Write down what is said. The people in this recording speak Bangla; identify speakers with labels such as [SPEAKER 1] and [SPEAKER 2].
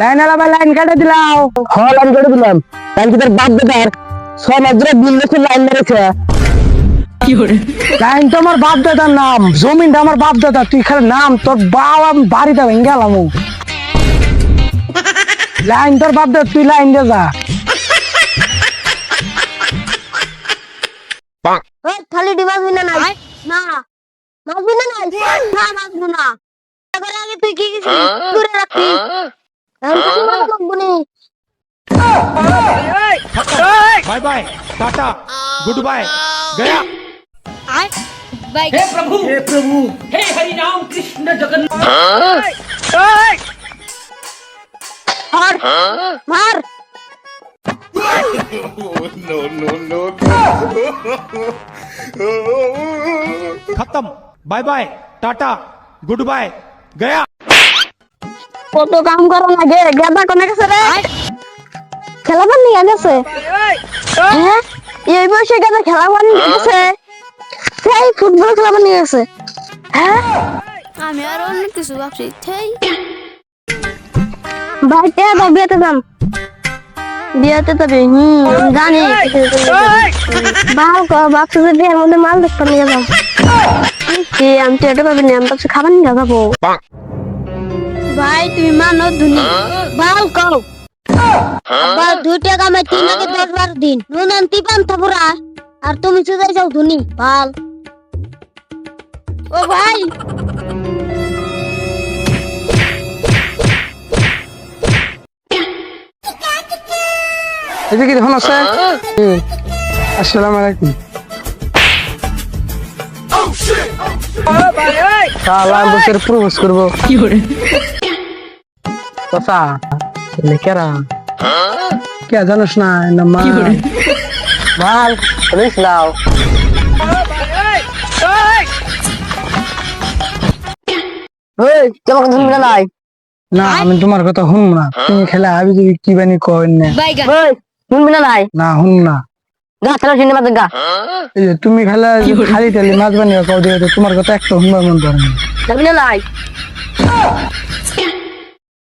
[SPEAKER 1] লাইন আলা লাইন কাটে দিলাও। হ্যাঁ লাইন কেটে দিলাম। লাইন কি তোর বাপ বেটার। ছ মাস ধরে বিল দেখে লাইন মেরেছে। লাইন তো আমার বাপ দাদার নাম। জমিনটা আমার বাপ দাদা তুই খালি নাম তোর বাপ আমি বাড়িতে ভেঙে গেলাম লাইন তোর বাপ দাদা তুই লাইন দে যা।
[SPEAKER 2] খালি ডিবা বিনা নাই। না। মাছ বিনা নাই? না মাছ বিনা এবার আগে তুই কি কিছু দূরে রাখবি এখন কিছু না লাগবো নি
[SPEAKER 3] bye bye ta-ta goodbye गया
[SPEAKER 2] মার মার
[SPEAKER 3] खत्म bye bye ta-ta goodbye गया।
[SPEAKER 2] কত কাম করো না গে গেদা কোনে গেছে রে খেলাবার নিয়ে গেছে হ্যাঁ এই বয়সে গেদা খেলাবার নিয়ে গেছে সেই ফুটবল খেলাবার নিয়ে গেছে হ্যাঁ
[SPEAKER 4] আমি আর অন্য কিছু ভাবছি সেই
[SPEAKER 2] ভাইতে তো যাম বিয়েতে তো হুম জানি। বাল কর বাপসে যে বিয়ের মধ্যে মাল দেখতে নিয়ে যাম কি আমি তো এটা পাবিনি আমি বাপসে খাবার নিয়ে যাব। ভাই তুমি মানো ধুনি। বাল কর আব্বা দুই টাকা আমি তিন আগে দশ বারো দিন। নুন আনতি পান্তা পুরা। আর তুমি চুদাই যাও ধুনি বাল। ও ভাই।
[SPEAKER 1] এদিকে দেখুন আছে? আসসালামু আলাইকুম। শালা বসের প্রপোজ করব। কথা? ছেলে কেরা? কে জানিস না না মা। ভালো পুলিশ লাও
[SPEAKER 2] তোমাকে ধুনবি না নাই
[SPEAKER 1] না আমি তোমার কথা শুনব না। তুমি খেলে আবি যদি কি বানি কই না।
[SPEAKER 2] ধুনবি না নাই
[SPEAKER 1] না শুন না।
[SPEAKER 2] গা চালা চিনি মাঝে গা।
[SPEAKER 1] এই যে তুমি খেলা খালি মাছ বানিয়ে কও দিয়ে তোমার কথা একটা শুনবার মন করে
[SPEAKER 2] না। নাই